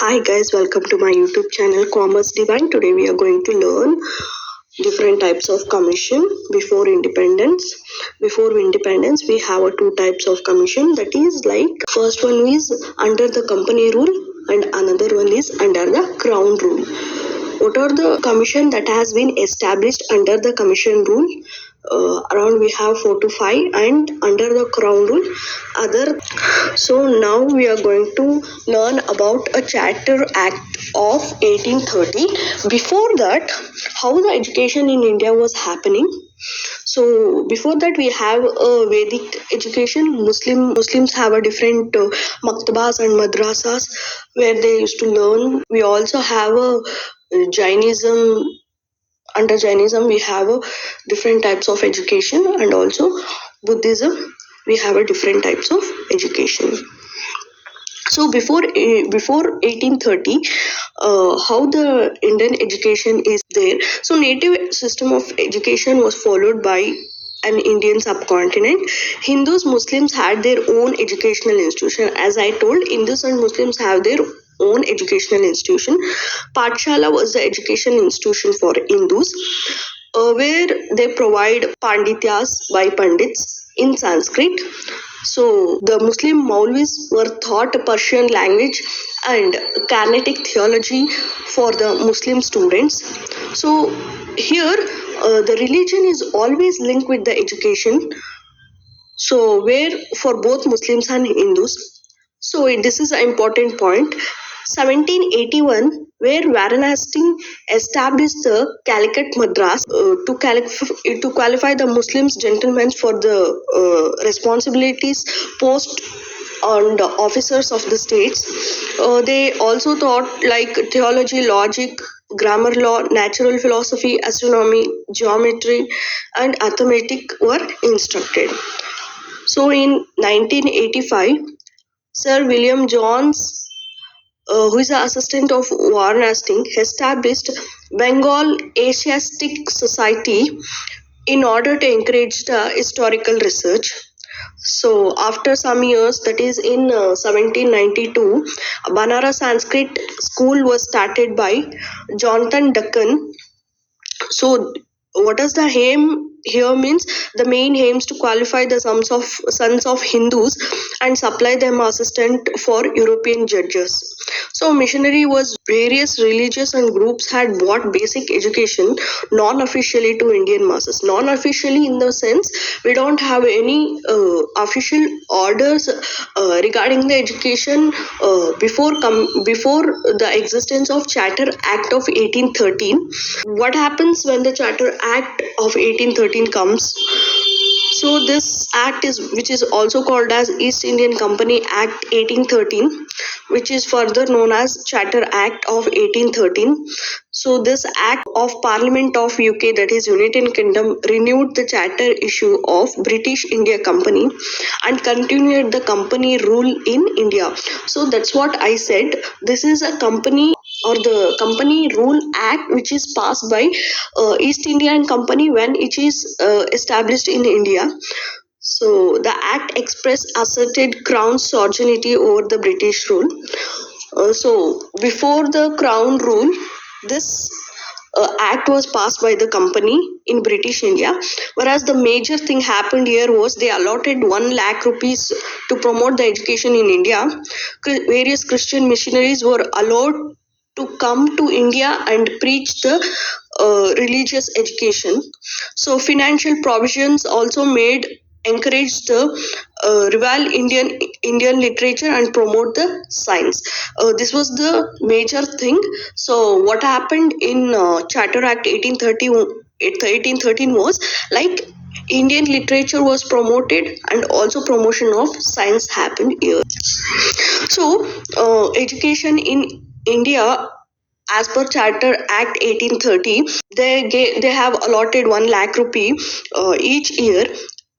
Hi guys, welcome to my YouTube channel Commerce Divine. Today we are going to learn different types of commission before independence. Before independence, we have a two types of commission. That is like first one is under the company rule and another one is under the crown rule. What are the commission that has been established under the commission rule? Uh, around we have four to five and under the crown rule other so now we are going to learn about a charter act of 1830 before that how the education in india was happening? So before that we have a vedic education. Muslim muslims have a different uh, maktabas and madrasas where they used to learn. We also have a jainism under jainism we have different types of education and also buddhism we have a different types of education. So before eh, before 1830 uh, how the indian education is there? So native system of education was followed by an indian subcontinent. Hindus muslims had their own educational institution. As i told hindus and muslims have their own educational institution pathshala was the education institution for hindus uh, where they provide pandityas by pandits in sanskrit so the Muslim Maulvis were taught Persian language and Carnatic theology for the Muslim students. So here uh, the religion is always linked with the education. So where for both Muslims and Hindus. So this is an important point. 1781, where Varanasi established the Calicut Madras uh, to, calif- to qualify the Muslims gentlemen for the uh, responsibilities post on the officers of the states. Uh, they also taught like theology, logic, grammar law, natural philosophy, astronomy, geometry, and arithmetic were instructed. So in 1985, Sir William Jones uh, who is the assistant of Warren Hastings, established Bengal Asiatic Society in order to encourage the historical research. So after some years, that is in uh, 1792, Banara Sanskrit School was started by Jonathan Duncan. So what is the aim here means the main aims to qualify the sons of sons of hindus and supply them assistant for european judges. So missionary was various religious and groups had brought basic education non-officially to indian masses. Non-officially in the sense we don't have any uh, official orders uh, regarding the education uh, before com- before the existence of charter act of 1813 what happens when the charter act of 1813 comes. So this act is which is also called as east indian company act 1813 which is further known as charter act of 1813 so this act of parliament of uk that is united kingdom renewed the charter issue of british india company and continued the company rule in india. So that's what i said. This is a company or the company rule act which is passed by uh, east indian company when it is uh, established in india. So the act expressed asserted crown sovereignty over the british rule. Uh, so before the crown rule this uh, act was passed by the company in british india. Whereas the major thing happened here was they allotted 1 lakh rupees to promote the education in india. Various christian missionaries were allowed to come to India and preach the uh, religious education. So financial provisions also made encourage the uh, Indian Indian literature and promote the science. Uh, this was the major thing. So what happened in uh, Charter Act 1830, 1813 was like Indian literature was promoted and also promotion of science happened here. So uh, education in India as per charter act 1830 they ga- they have allotted 1 lakh rupee uh, each year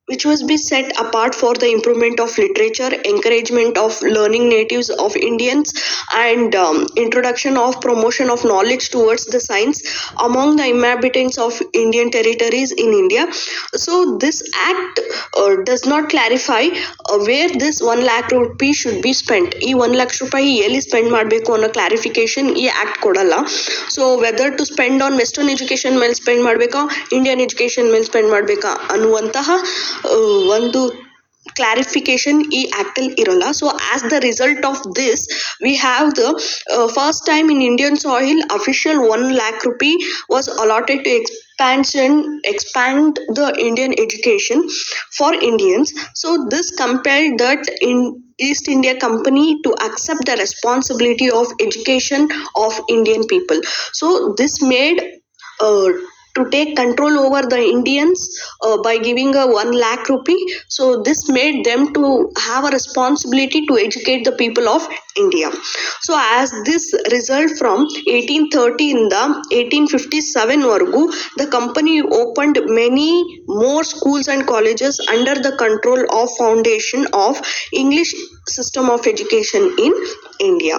which was be set apart for the improvement of literature, encouragement of learning natives of Indians, and um, introduction of promotion of knowledge towards the science among the inhabitants of Indian territories in India. So this act uh, does not clarify uh, where this one lakh rupee should be spent. ಈ one lakh ರೂಪಾಯಿ ಎಲ್ಲಿ spend ಮಾಡಬೇಕು ಅನ್ನೋ clarification ಈ act ಕೊಡಲ್ಲ so whether to spend on western education ಮೇಲೆ spend ಮಾಡಬೇಕಾ Indian education ಮೇಲೆ ಸ್ಪೆಂಡ್ ಮಾಡಬೇಕಾ ಅನ್ನುವಂತಹ ಆ, ಒಂದು clarification e actil irolla so as the result of this we have the first time in indian soil official 1 lakh rupee was allotted to expansion expand the indian education for indians so this compelled that in East India Company to accept the responsibility of education of Indian people. So this made uh, to take control over the Indians uh, by giving a one lakh rupee. So this made them to have a responsibility to educate the people of India. So as this result from 1830 in the 1857 vargu, the company opened many more schools and colleges under the control of foundation of English system of education in India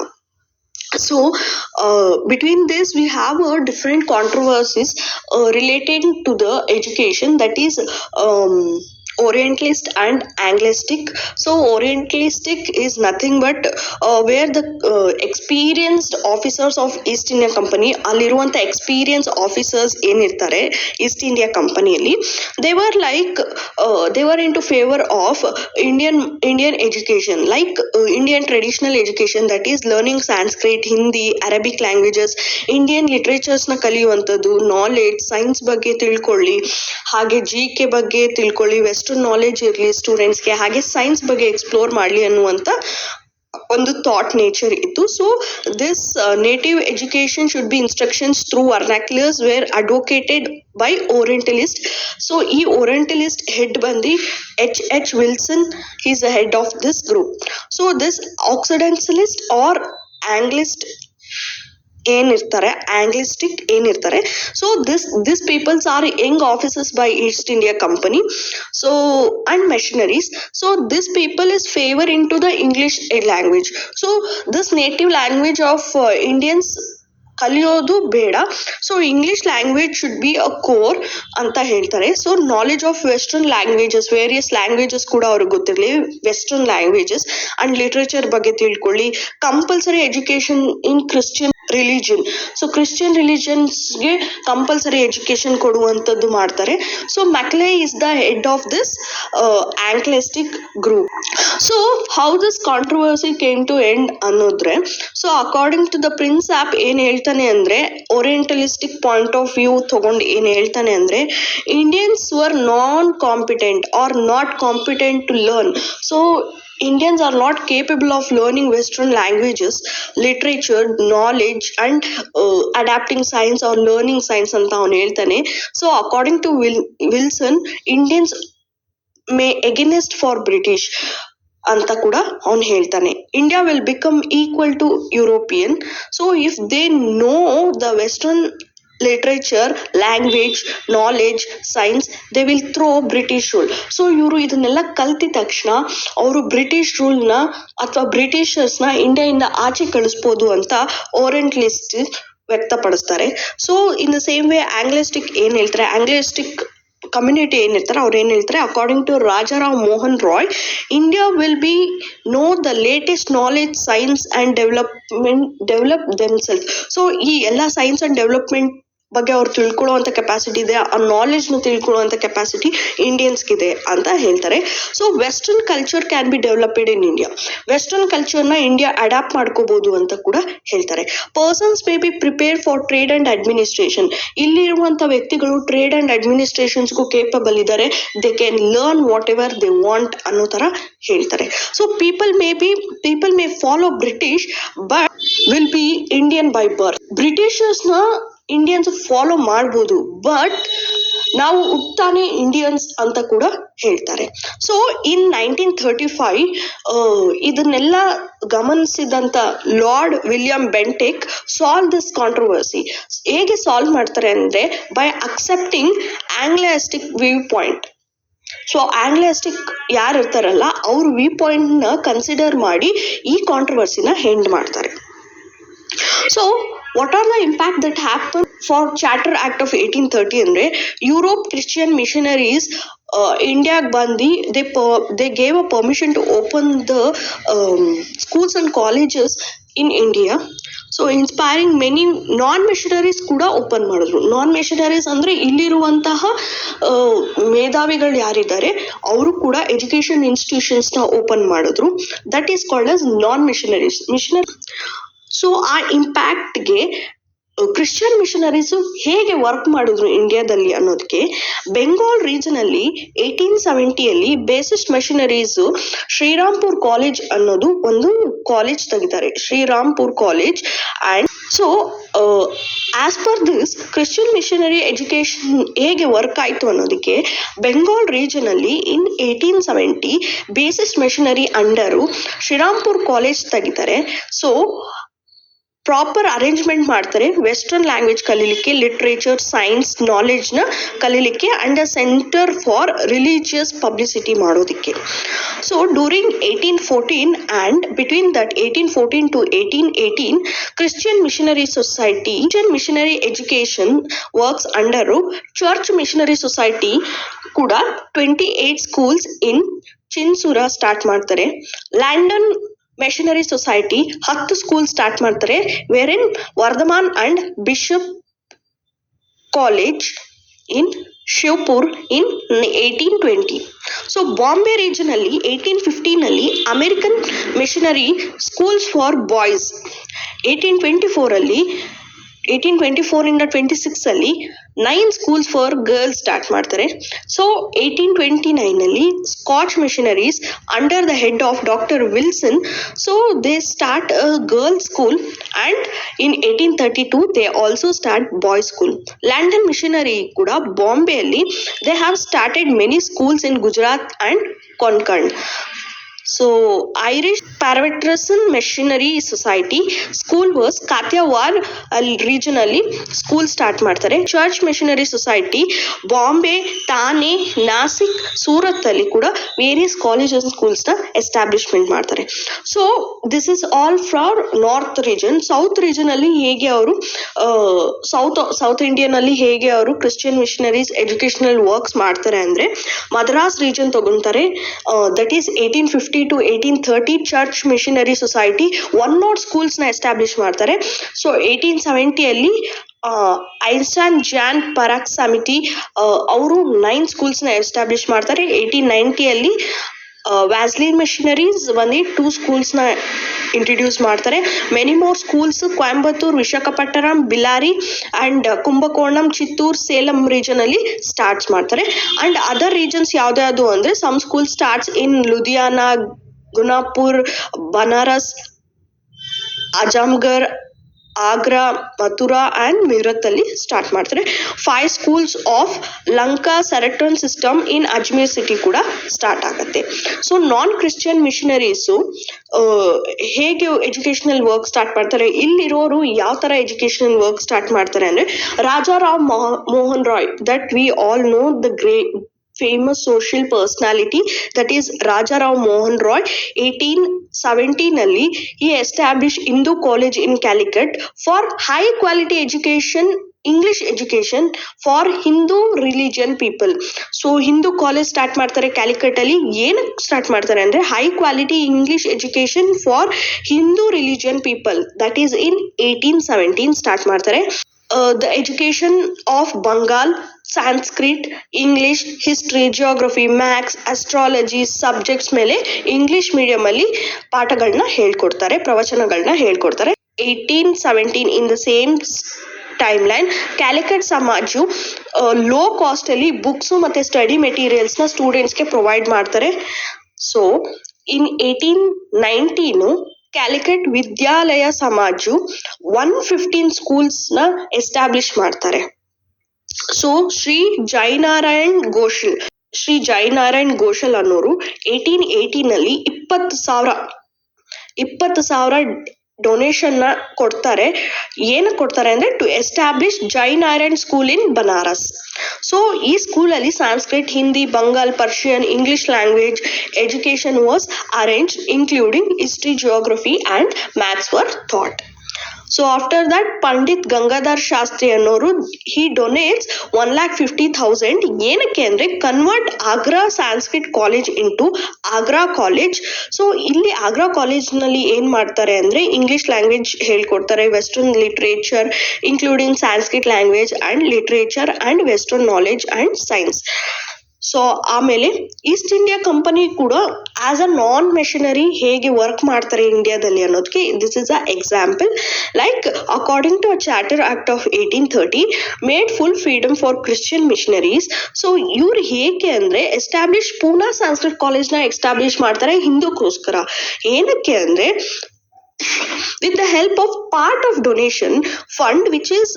so uh, between this we have uh, different controversies uh, relating to the education. That is um, orientalist and anglistic. So orientalistic is nothing but uh, where the uh, experienced officers of east india company ಅಲ್ಲಿರುವಂಥ experience officers ಏನಿರ್ತಾರೆ East India ಕಂಪನಿಯಲ್ಲಿ they were like they were in to favour of Indian Indian education like Indian traditional education that is learning Sanskrit Hindi Arabic languages Indian ಲಿಟ್ರೇಚರ್ಸ್ನ ಕಲಿಯುವಂಥದ್ದು knowledge science ಬಗ್ಗೆ ತಿಳ್ಕೊಳ್ಳಿ ಹಾಗೆ G K ಬಗ್ಗೆ ತಿಳ್ಕೊಳ್ಳಿ western knowledge ಇರಲಿ ಸ್ಟೂಡೆಂಟ್ಸ್ಗೆ ಹಾಗೆ ಸೈನ್ಸ್ ಬಗ್ಗೆ ಎಕ್ಸ್ಪ್ಲೋರ್ ಮಾಡಲಿ ಅನ್ನುವಂಥ ಒಂದು ಥಾಟ್ ನೇಚರ್ ಇತ್ತು. So this native education should be instructions through vernaculars were advocated by orientalist so ಈ ಓರೆಂಟಲಿಸ್ಟ್ ಹೆಡ್ ಬಂದು H H Wilson is a head of this group so this occidentalist or anglicist ಏನಿರ್ತಾರೆ ಆಂಗ್ಲಿಸ್ಟಿಕ್ ಏನಿರ್ತಾರೆ. So this this peoples are young officers by east India company so and missionaries so this people is favour in to the English language so this native language of Indians ಕಲಿಯೋದು ಬೇಡ. So English language should be a core ಅಂತ ಹೇಳ್ತಾರೆ. So knowledge of western languages various languages ಕೂಡ ಅವ್ರಿಗೆ ಗೊತ್ತಿರಲಿ. Western languages and literature ಬಗ್ಗೆ ತಿಳ್ಕೊಳ್ಳಿ. Compulsory education in Christian religion so Christian ರಿಲಿಜನ್ಸ್ಗೆ compulsory education ಕೊಡುವಂಥದ್ದು ಮಾಡ್ತಾರೆ. So Macaulay is the head of this anglicistic group so how this controversy came to end ಅನ್ನೋದ್ರೆ so according to the Prinsep ಏನು ಹೇಳ್ತಾನೆ ಅಂದರೆ orientalistic point of view ತಗೊಂಡು ಏನು ಹೇಳ್ತಾನೆ ಅಂದರೆ Indians were non competent are not competent to learn so Indians are not capable of learning Western languages, literature, knowledge, and uh, adapting science or learning science ಅಂತ ಅವನು ಹೇಳ್ತಾನೆ so according to will Wilson Indians may against for British ಅಂತ ಕೂಡ ಅವನು ಹೇಳ್ತಾನೆ India will become equal to European so if they know the western literature language knowledge science they will throw British rule so ಇವರು ಇದನ್ನೆಲ್ಲ ಕಲ್ತಿದ ತಕ್ಷಣ ಅವರು British ರೂಲ್ನ ಅಥವಾ ಬ್ರಿಟಿಷರ್ಸ್ನ ಇಂಡಿಯಾಯಿಂದ ಆಚೆ ಕಳಿಸ್ಬೋದು ಅಂತ ಓರೆಂಟ್ಲಿಸ್ಟ್ ವ್ಯಕ್ತಪಡಿಸ್ತಾರೆ. So in the same way anglicist ಏನು ಹೇಳ್ತಾರೆ? ಆಂಗ್ಲಿಸ್ಟಿಕ್ ಕಮ್ಯುನಿಟಿ ಏನಿರ್ತಾರೆ ಅವ್ರು ಏನು ಹೇಳ್ತಾರೆ? According to Raja Rao Mohan Roy India will be know the latest knowledge science and development develop themselves so ಈ ಎಲ್ಲ ಸೈನ್ಸ್ ಆ್ಯಂಡ್ ಡೆವಲಪ್ಮೆಂಟ್ ಬಗ್ಗೆ ಅವ್ರು ತಿಳ್ಕೊಳ್ಳುವಂಥ ಕೆಪಾಸಿಟಿ ಇದೆ, ಆ ನಾಲೆಜ್ನ ತಿಳ್ಕೊಳ್ಳುವಂತ ಕೆಪಾಸಿಟಿ ಇಂಡಿಯನ್ಸ್ಗಿದೆ ಅಂತ ಹೇಳ್ತಾರೆ. So western culture can be developed in India western ಕಲ್ಚರ್ನ India adapt ಮಾಡ್ಕೋಬಹುದು ಅಂತ ಕೂಡ ಹೇಳ್ತಾರೆ. Persons may be prepare for trade and administration ಇಲ್ಲಿರುವಂಥ ವ್ಯಕ್ತಿಗಳು ಟ್ರೇಡ್ ಅಂಡ್ ಅಡ್ಮಿನಿಸ್ಟ್ರೇಷನ್ಸ್ಗೂ ಕೇಪಬಲ್ ಇದ್ದಾರೆ. They can learn whatever they want ಅನ್ನೋ ತರ ಹೇಳ್ತಾರೆ. So people may be people may follow British but will be Indian by birth ಬ್ರಿಟಿಷರ್ಸ್ನ Indians follow ಮಾಡ್ಬೋದು but ನಾವು ಹುಟ್ಟಾನೆ ಇಂಡಿಯನ್ಸ್ ಅಂತ ಕೂಡ ಹೇಳ್ತಾರೆ. So in nineteen thirty five ಇದನ್ನೆಲ್ಲ ಗಮನಿಸಿದಂಥ lord William Bentinck solve this controversy ಹೇಗೆ ಸಾಲ್ವ್ ಮಾಡ್ತಾರೆ ಅಂದರೆ by accepting anglicistic view point so anglicistic ಯಾರು ಇರ್ತಾರಲ್ಲ, ಅವ್ರ ವ್ಯೂ ಪಾಯಿಂಟ್ನ ಕನ್ಸಿಡರ್ ಮಾಡಿ ಈ ಕಾಂಟ್ರವರ್ಸಿನ ಹೆಂಡ್ ಮಾಡ್ತಾರೆ. So what are the impact that happen for charter act of eighteen thirty ಅಂದರೆ ಯುರೋಪ್ ಕ್ರಿಶ್ಚಿಯನ್ ಮಿಷನರೀಸ್ ಇಂಡಿಯಾಗೆ ಬಂದು ದೇ ಪ they gave a permission to open the schools and colleges in India so inspiring many non missionaries ಕೂಡ open ಮಾಡಿದ್ರು. Non missionaries ಅಂದರೆ ಇಲ್ಲಿರುವಂತಹ ಆ, ಮೇಧಾವಿಗಳು ಯಾರಿದ್ದಾರೆ ಅವರು ಕೂಡ ಎಜುಕೇಷನ್ ಇನ್ಸ್ಟಿಟ್ಯೂಷನ್ಸ್ನ ಓಪನ್ ಮಾಡಿದ್ರು. That is called as non missionaries missionary so ಆ ಇಂಪ್ಯಾಕ್ಟ್ಗೆ ಕ್ರಿಶ್ಚಿಯನ್ ಮಿಷನರೀಸು ಹೇಗೆ ವರ್ಕ್ ಮಾಡಿದ್ರು ಇಂಡಿಯಾದಲ್ಲಿ ಅನ್ನೋದಕ್ಕೆ ಬೆಂಗಾಲ್ ರೀಜನಲ್ಲಿ ಏಯ್ಟೀನ್ ಸೆವೆಂಟಿಯಲ್ಲಿ ಬೇಸಿಸ್ಟ್ ಮಿಷನರೀಸು ಶ್ರೀರಾಮ್ಪುರ್ ಕಾಲೇಜ್ ಅನ್ನೋದು ಒಂದು ಕಾಲೇಜ್ ತೆಗಿತಾರೆ. Srirampur college and so as per this Christian missionary education ಹೇಗೆ ವರ್ಕ್ ಆಯಿತು ಅನ್ನೋದಕ್ಕೆ Bengal ರೀಜನಲ್ಲಿ in eighteen seventy Baptist missionary under Srirampur college ತೆಗಿತಾರೆ. ಸೊ ಪ್ರಾಪರ್ ಅರೇಂಜ್ಮೆಂಟ್ ಮಾಡ್ತಾರೆ ವೆಸ್ಟರ್ನ್ ಲ್ಯಾಂಗ್ವೇಜ್ ಕಲೀಲಿಕ್ಕೆ ಲಿಟ್ರೇಚರ್, ಸೈನ್ಸ್ ನಾಲೆಜ್ನ ಕಲೀಲಿಕ್ಕೆ and a centre for religious publicity ಮಾಡೋದಕ್ಕೆ. So during eighteen fourteen and between that eighteen fourteen to eighteen eighteen Christian missionary society Christian missionary education works under church missionary society ಕೂಡ twenty eight schools in Chinsurah start ಮಾಡ್ತಾರೆ. London missionary society ಹತ್ತು school start ಮಾಡ್ತಾರೆ where in Bardhaman and bishop college in Shibpur in eighteen twenty so Bombay ರೀಜನಲ್ಲಿ eighteen ಫಿಫ್ಟೀನಲ್ಲಿ American missionary schools for boys eighteen twenty ಫೋರಲ್ಲಿ eighteen twenty ಫೋರಿಂದ twenty ಸಿಕ್ಸಲ್ಲಿ nine schools for girls start ಮಾಡ್ತಾರೆ. So eighteen twenty ನೈನಲ್ಲಿ Scotch missionaries under the head of doctor Wilson so they start a girls school and in eighteen thirty two they also start boys school London missionary ಕೂಡ ಬಾಂಬೆಯಲ್ಲಿ they have started many schools in Gujarat and Konkan so Irish presbyterian missionary society school verse region ಅಲ್ಲಿ school start ಮಾಡ್ತಾರೆ. Church missionary society Bombay Thane Nashik Surat ಅಲ್ಲಿ ಕೂಡ various ಕಾಲೇಜಸ್ನ establishment ಮಾಡ್ತಾರೆ. So this is all ಫ್ರಾರ್ north region south region ಅಲ್ಲಿ ಹೇಗೆ ಅವರು south south Indian ಅಲ್ಲಿ ಹೇಗೆ ಅವರು ಕ್ರಿಶ್ಚಿಯನ್ ಮಿಷನರೀಸ್ ಎಜುಕೇಶನಲ್ ವರ್ಕ್ಸ್ ಮಾಡ್ತಾರೆ ಅಂದ್ರೆ ಮದ್ರಾಸ್ ರೀಜನ್ ತಗೊಂತಾರೆ. That is eighteen fifty to eighteen thirty church missionary society one not ಸ್ಕೂಲ್ಸ್ನ establish ಮಾಡ್ತಾರೆ. ಸೊ ಏಯ್ಟೀನ್ ಸೆವೆಂಟಿಯಲ್ಲಿ ಐನ್ಸ್ಟಾನ್ ಜಾನ್ ಪರಾಕ್ ಸಮಿತಿ ಅವರು ನೈನ್ ಸ್ಕೂಲ್ಸ್ನ ಎಸ್ಟಾಬ್ಲಿಷ್ ಮಾಡ್ತಾರೆ. ಏಯ್ಟೀನ್ ನೈಂಟಿಯಲ್ಲಿ ವ್ಯಾಸ್ಲಿನ್ ಮಿಷನರೀಸ್ ಬಂದು ಟೂ ಸ್ಕೂಲ್ಸ್ನ ಇಂಟ್ರಡ್ಯೂಸ್ ಮಾಡ್ತಾರೆ. Many more schools Coimbatore Visakhapatnam Bellary and Kumbakonam Chittoor Salem ರೀಜನಲ್ಲಿ starts ಮಾಡ್ತಾರೆ. ಆ್ಯಂಡ್ ಅದರ್ ರೀಜನ್ಸ್ ಯಾವ್ದು ಅಂದರೆ some school starts in Ludhiana Gunapur Banaras, Azamgarh, Agra, Mathura and Meerut ಅಲ್ಲಿ start ಮಾಡ್ತಾರೆ. Five schools of Lancasterian system in Ajmer city ಕೂಡ start ಆಗುತ್ತೆ. So non Christian missionaries ಹೇಗೆ educational work start ಮಾಡ್ತಾರೆ? ಇಲ್ಲಿರೋರು ಯಾವ ಥರ ಎಜುಕೇಷನಲ್ ವರ್ಕ್ ಸ್ಟಾರ್ಟ್ ಮಾಡ್ತಾರೆ ಅಂದರೆ ರಾಜಾರಾವ್ ಮೋಹ- Mohan Roy that we all know the great famous social personality, that is Rajarao Mohan Roy 1870 ನಲ್ಲಿ he established Hindu college in Calicut for high quality education English education for Hindu religion people so Hindu college start ಮಾಡ್ತಾರೆ ಕ್ಯಾಲಿಕಟ್ ಅಲ್ಲಿ. ಏನಕ್ಕೆ start ಮಾಡ್ತಾರೆ ಅಂದ್ರೆ high quality English education for Hindu religion people that is in eighteen seventeen start ಮಾಡ್ತಾರೆ. The education of Bengal Sanskrit English history geography maths astrology subjects ಮೇಲೆ English ಮೀಡಿಯಮಲ್ಲಿ ಪಾಠಗಳನ್ನ ಹೇಳ್ಕೊಡ್ತಾರೆ ಪ್ರವಚನಗಳನ್ನ ಹೇಳ್ಕೊಡ್ತಾರೆ. Eighteen seventeen in the same time line Calicut Samaj low ಕಾಸ್ಟಲ್ಲಿ books ಮತ್ತು study ಮೆಟೀರಿಯಲ್ಸ್ನ ಸ್ಟೂಡೆಂಟ್ಸ್ಗೆ ಪ್ರೊವೈಡ್ ಮಾಡ್ತಾರೆ. So in eighteen nineteen Calicut Vidyalaya Samaj one fifteen ಸ್ಕೂಲ್ಸ್ನ establish ಮಾಡ್ತಾರೆ. ಸೊ ಶ್ರೀ ಜೈನಾರಾಯಣ್ ಘೋಷಲ್ ಶ್ರೀ ಜೈನಾರಾಯಣ್ ಘೋಷಲ್ ಅನ್ನೋರು ಏಯ್ಟೀನ್ ಏಯ್ಟೀನಲ್ಲಿ ಇಪ್ಪತ್ತು ಸಾವಿರ ಇಪ್ಪತ್ತು ಸಾವಿರ ಡೊನೇಷನ್ನ ಕೊಡ್ತಾರೆ. ಏನು ಕೊಡ್ತಾರೆ ಅಂದ್ರೆ to establish Jainarayan school in Banaras so ಈ ಸ್ಕೂಲಲ್ಲಿ Sanskrit Hindi Bengal Persian English language education was arrange including history geography and maths were taught so after that Pandit Gangadhar Shastri ಅನ್ನೋರು he donates one lakh fifty thousand ಏನಕ್ಕೆ ಅಂದ್ರೆ convert Agra Sanskrit college into Agra college so ಇಲ್ಲಿ ಆಗ್ರಾ ಕಾಲೇಜ್ನಲ್ಲಿ ಏನ್ ಮಾಡ್ತಾರೆ ಅಂದ್ರೆ English language ಹೇಳ್ಕೊಡ್ತಾರೆ western literature including Sanskrit language and literature and western knowledge and science so ಆಮೇಲೆ ಈಸ್ಟ್ ಇಂಡಿಯಾ ಕಂಪನಿ ಕೂಡ ಆಸ್ ಅ ನಾನ್ ಮೆಷಿನರಿ ಹೇಗೆ ವರ್ಕ್ ಮಾಡ್ತಾರೆ ಇಂಡಿಯಾದಲ್ಲಿ ಅನ್ನೋದಕ್ಕೆ this is a example like according to a charter act of eighteen thirty made full freedom for Christian missionaries so ಇವ್ರು ಹೇಗೆ ಅಂದ್ರೆ establish Poona Sanskrit ಕಾಲೇಜ್ನ ಎಸ್ಟಾಬ್ಲಿಷ್ ಮಾಡ್ತಾರೆ ಹಿಂದೂಕ್ಕೋಸ್ಕರ. ಏನಕ್ಕೆ ಅಂದ್ರೆ with the help of part of donation fund which is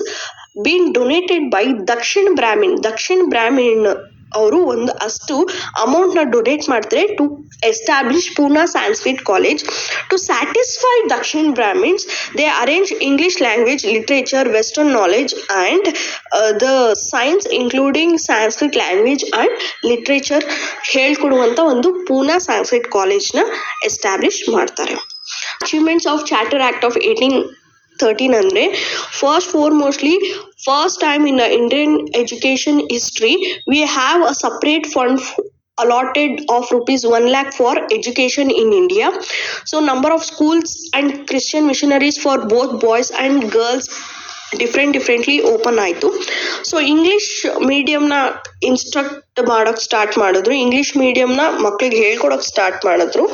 being donated by ದಕ್ಷಿಣ್ ಬ್ರಾಹ್ಮಿಣ್ ದಕ್ಷಿಣ್ ಬ್ರಾಹ್ಮಿನ್ ಅವರು ಒಂದು ಅಷ್ಟು ಅಮೌಂಟ್ನ ಡೊನೇಟ್ ಮಾಡ್ತಾರೆ to establish Poona Sanskrit college to satisfy Dakshina Brahmins they arrange English language literature western knowledge and the science including Sanskrit language and literature ಹೇಳ್ಕೊಡುವಂಥ ಒಂದು ಪೂನಾ ಸ್ಯಾನ್ಸ್ಕ್ರಿಟ್ ಕಾಲೇಜ್ನ establish ಮಾಡ್ತಾರೆ. Achievements of charter act of eighteen thirteen ಅಂದರೆ first four mostly first time in Indian education history we have a separate fund allotted of rupees 1 lakh for education in india so number of schools and christian missionaries for both boys and girls different differently open ಆಯಿತು. So English ಮೀಡಿಯಮ್ನ instruct ಮಾಡೋಕ್ಕೆ start ಮಾಡಿದ್ರು. English ಮೀಡಿಯಮ್ನ ಮಕ್ಕಳಿಗೆ ಹೇಳ್ಕೊಡೋಕೆ start ಮಾಡಿದ್ರು.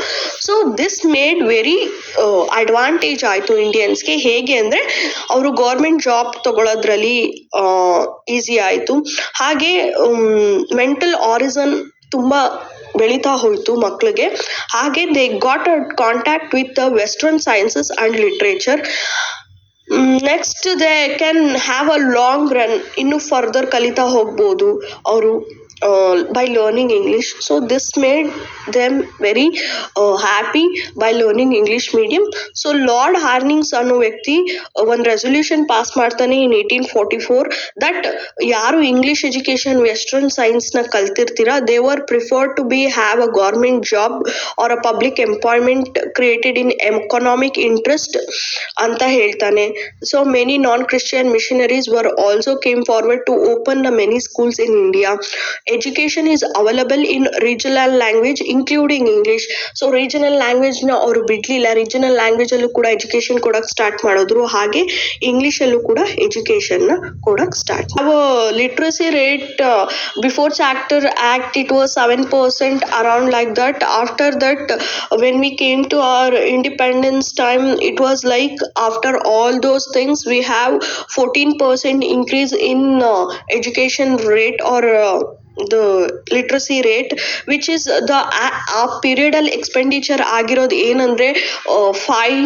So this made very advantage ಆಯಿತು ಇಂಡಿಯನ್ಸ್ಗೆ ಹೇಗೆ ಅಂದರೆ, ಅವರು ಗೌರ್ಮೆಂಟ್ ಜಾಬ್ ತಗೊಳ್ಳೋದ್ರಲ್ಲಿ ಈಸಿ ಆಯಿತು. ಹಾಗೆ ಮೆಂಟಲ್ ಆರಿಸನ್ ತುಂಬ ಬೆಳೀತಾ ಹೋಯಿತು ಮಕ್ಕಳಿಗೆ ಹಾಗೆ they got a contact with western sciences and literature next they can have a long run ಇನ್ನು ಫರ್ದರ್ ಕಲಿತಾ ಹೋಗ್ಬೋದು ಅವರು. by learning English so this made them very happy by learning English medium so Lord Hornings ಅನ್ನೋ ವ್ಯಕ್ತಿ ಒಂದು resolution pass ಮಾಡ್ತಾನೆ in eighteen forty four that ಯಾರು English education western ಸೈನ್ಸ್ನ ಕಲ್ತಿರ್ತೀರಾ they were prefer to be have a government job or a public employment created in economic interest ಅಂತ ಹೇಳ್ತಾನೆ so many non Christian missionaries were also came forward to open the many schools in India Education is available in regional language including English so regional ಲ್ಯಾಂಗ್ವೇಜ್ನ ಅವರು ಬಿಡ್ಲಿಲ್ಲ. Regional ಲ್ಯಾಂಗ್ವೇಜಲ್ಲೂ ಕೂಡ education ಕೊಡಕ್ಕೆ start ಮಾಡಿದ್ರು. ಹಾಗೆ ಇಂಗ್ಲೀಷಲ್ಲೂ ಕೂಡ ಎಜುಕೇಶನ್ನ ಕೊಡಕ್ಕೆ ಸ್ಟಾರ್ಟ್ ನಾವು literacy rate before charter act it was seven percent around like that after that when we came to our independence time it was like after all those things we have fourteen percent increase in education rate are the literacy rate which is the ಆ period ಅಲ್ಲಿ expenditure ಆಗಿರೋದು ಏನಂದ್ರೆ five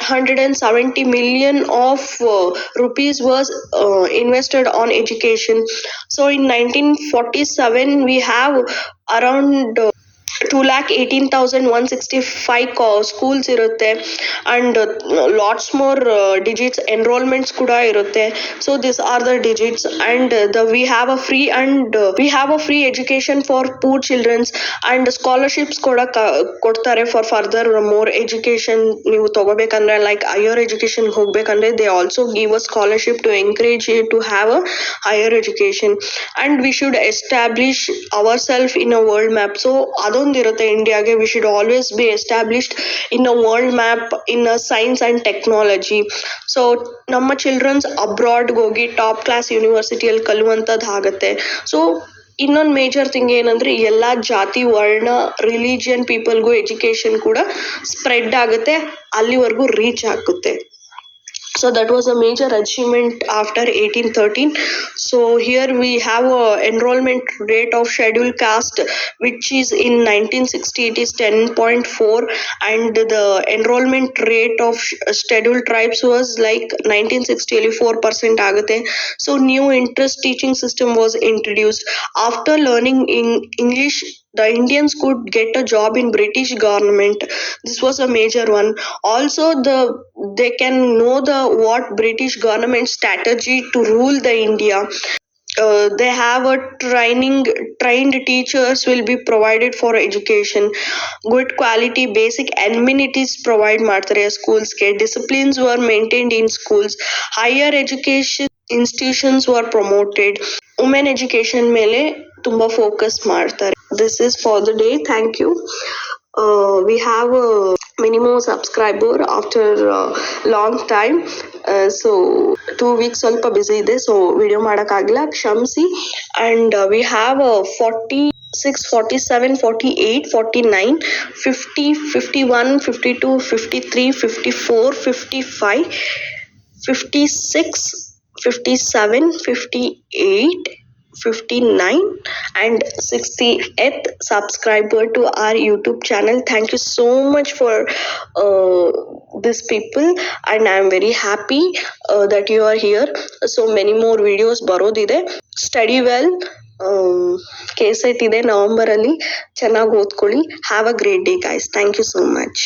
hundred and seventy million of uh, rupees was uh, invested on education. So in 1947 we have around uh, two lakh eighteen thousand one sixty five schools ಇರುತ್ತೆ. And lots more digits enrolments ಕೂಡ ಇರುತ್ತೆ. So this are the digits and the we have a free and we have a free education for poor childrens and scholarships ಕೂಡ ಕೊಡ್ತಾರೆ for further more education ನೀವು ತಗೋಬೇಕಂದ್ರೆ like higher ಎಜುಕೇಶನ್ಗೆ ಹೋಗ್ಬೇಕಂದ್ರೆ they also give a scholarship to encourage you to have a higher education and we should establish our self in a world map so ಅದೊಂದಿರುತ್ತೆ ಇಂಡಿಯಾಗೆ we should always be established in a world map in a science and technology so ನಮ್ಮ childrens ಅಬ್ರಾಡ್ಗೆ ಹೋಗಿ top class ಯೂನಿವರ್ಸಿಟಿಯಲ್ಲಿ ಕಲಿಯುವಂಥದ್ದು ಆಗುತ್ತೆ. So ಇನ್ನೊಂದು major thing ಏನಂದ್ರೆ, ಎಲ್ಲ ಜಾತಿ, ವರ್ಣ ರಿಲಿಜಿಯನ್ ಪೀಪಲ್ಗೂ ಎಜುಕೇಶನ್ ಕೂಡ ಸ್ಪ್ರೆಡ್ ಆಗುತ್ತೆ, ಅಲ್ಲಿವರೆಗೂ ರೀಚ್ ಆಗುತ್ತೆ. so that was a major achievement after 1813 so here we have a enrollment rate of scheduled caste which is in 1960 it is 10.4 and the enrollment rate of scheduled tribes was like 1960 4% so new interest teaching system was introduced. After learning in english the Indians could get a job in British government. This was a major one. Also, the they can know the what British government strategy to rule the India. Uh, they have a training trained teachers will be provided for education good quality basic amenities provide ಮಾಡ್ತಾರೆ ಸ್ಕೂಲ್ಸ್ಗೆ disciplines were maintained in schools higher education institutions were promoted women education ಮೇಲೆ ತುಂಬಾ focus ಮಾಡ್ತಾರೆ this is for the day thank you uh, we have a minimum subscriber after uh, long time uh, so two weeks ಸ್ವಲ್ಪ busy ಇದೆ so video ಮಾಡೋಕ್ಕಾಗಿಲ್ಲ ಕ್ಷಮಿಸಿ and we have forty six forty seven forty eight forty nine fifty fifty one fifty two fifty three fifty four fifty five fifty six fifty seven fifty eight 59 and 60th subscriber to our youtube channel thank you so much for uh, these people and i am very happy uh, that you are here so many more videos ಬರೋದಿದೆ study well K SET ಇದೆ ನವಂಬರಲ್ಲಿ ಚೆನ್ನಾಗಿ ಓದ್ಕೊಳ್ಳಿ have a great day guys thank you so much